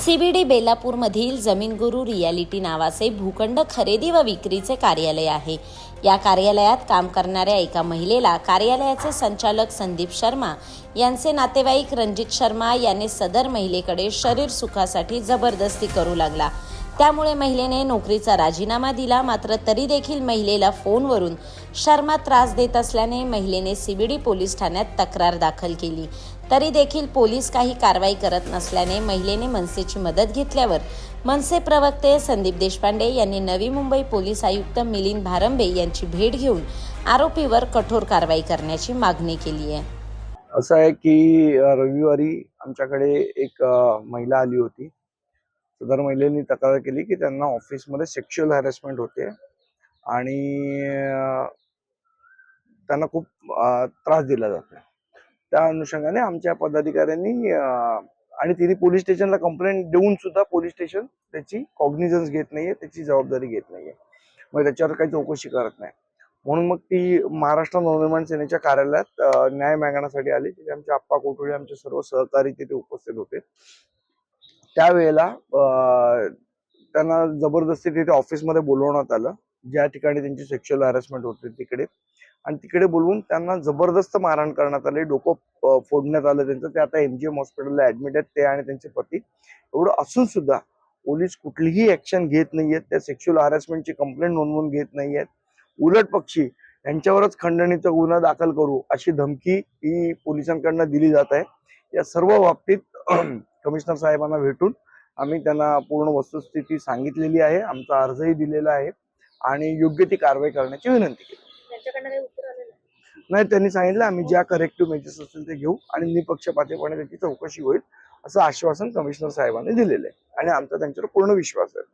CBD बेलापूरमधील जमीन गुरु reality नावाचे भूखंड खरेदी व विक्रीचे कार्यालय आहे. या कार्यालयात काम करणाऱ्या एका महिलेला कार्यालयाचे संचालक संदीप शर्मा यांचे नातेवाईक रणजित शर्मा याने सदर महिलेकडे शरीर सुखासाठी जबरदस्ती करू लागला. त्यामुळे महिलेने नोकरीचा राजीनामा दिला मात्र तरी देखील महिलेला फोनवरून शर्मा त्रास देत असल्याने महिलेने सीबीडी पोलीस ठाण्यात तक्रार दाखल केली. तरी देखील पोलीस काही कारवाई करत नसल्याने महिलेने मनसेची मदत घेतल्यावर मनसे प्रवक्ते संदीप देशपांडे यांनी नवी मुंबई पोलीस आयुक्त मिलिंद भारंबे यांची भेट घेऊन आरोपीवर कठोर कारवाई करण्याची मागणी केली आहे. असं आहे की रविवारी आमच्याकडे एक महिला आली होती. सदर महिलेने तक्रार केली की त्यांना ऑफिसमध्ये सेक्शुअल हॅरेसमेंट होते आणि त्यांना खूप त्रास दिला जातो त्या अनुषंगाने आमच्या पदाधिकाऱ्यांनी आणि तिने पोलीस स्टेशनला कंप्लेंट देऊन सुद्धा पोलीस स्टेशन त्याची कॉग्निझन्स घेत नाहीये त्याची जबाबदारी घेत नाहीये. मग त्याच्यावर काही चौकशी करत नाही. म्हणून मग ती महाराष्ट्र नवनिर्माण सेनेच्या कार्यालयात न्याय मागण्यासाठी आली तिथे आमचे आप्पा कोठोळे आमचे सर्व सहकारी तिथे उपस्थित होते. त्यावेळेला त्यांना जबरदस्ती तिथे ऑफिसमध्ये बोलवण्यात आलं. ज्या ठिकाणी त्यांची सेक्शुअल हॅरेसमेंट होते तिकडे. आणि तिकडे बोलवून त्यांना जबरदस्त मारहाण करण्यात आले. डोकं फोडण्यात आलं त्यांचं. ते आता एमजीएम हॉस्पिटलला ऍडमिट आहेत. ते आणि त्यांचे पती. एवढं असून सुद्धा पोलीस कुठलीही ऍक्शन घेत नाहीयेत. त्या सेक्शुअल हॅरेसमेंटची कंप्लेंट नोंदवून घेत नाहीयेत. उलट पक्षी यांच्यावरच खंडणीचा गुन्हा दाखल करू अशी धमकी ही पोलिसांकडनं दिली जात आहे. या सर्व बाबतीत कमिशनर साहेबांना भेटून आम्ही त्यांना पूर्ण वस्तुस्थिती सांगितलेली आहे. आमचा अर्जही दिलेला आहे. आणि योग्य ती कारवाई करण्याची विनंती केली. त्यांच्याकडनं काही उत्तर आलं नाही. नाही त्यांनी सांगितलं आम्ही ज्या करेक्टिव्ह मेजर्स असतील ते घेऊ आणि निपक्षपातीपणे त्याची चौकशी होईल असं आश्वासन कमिशनर साहेबांनी दिलेलं आहे. आणि आमचा त्यांच्यावर पूर्ण विश्वास आहे.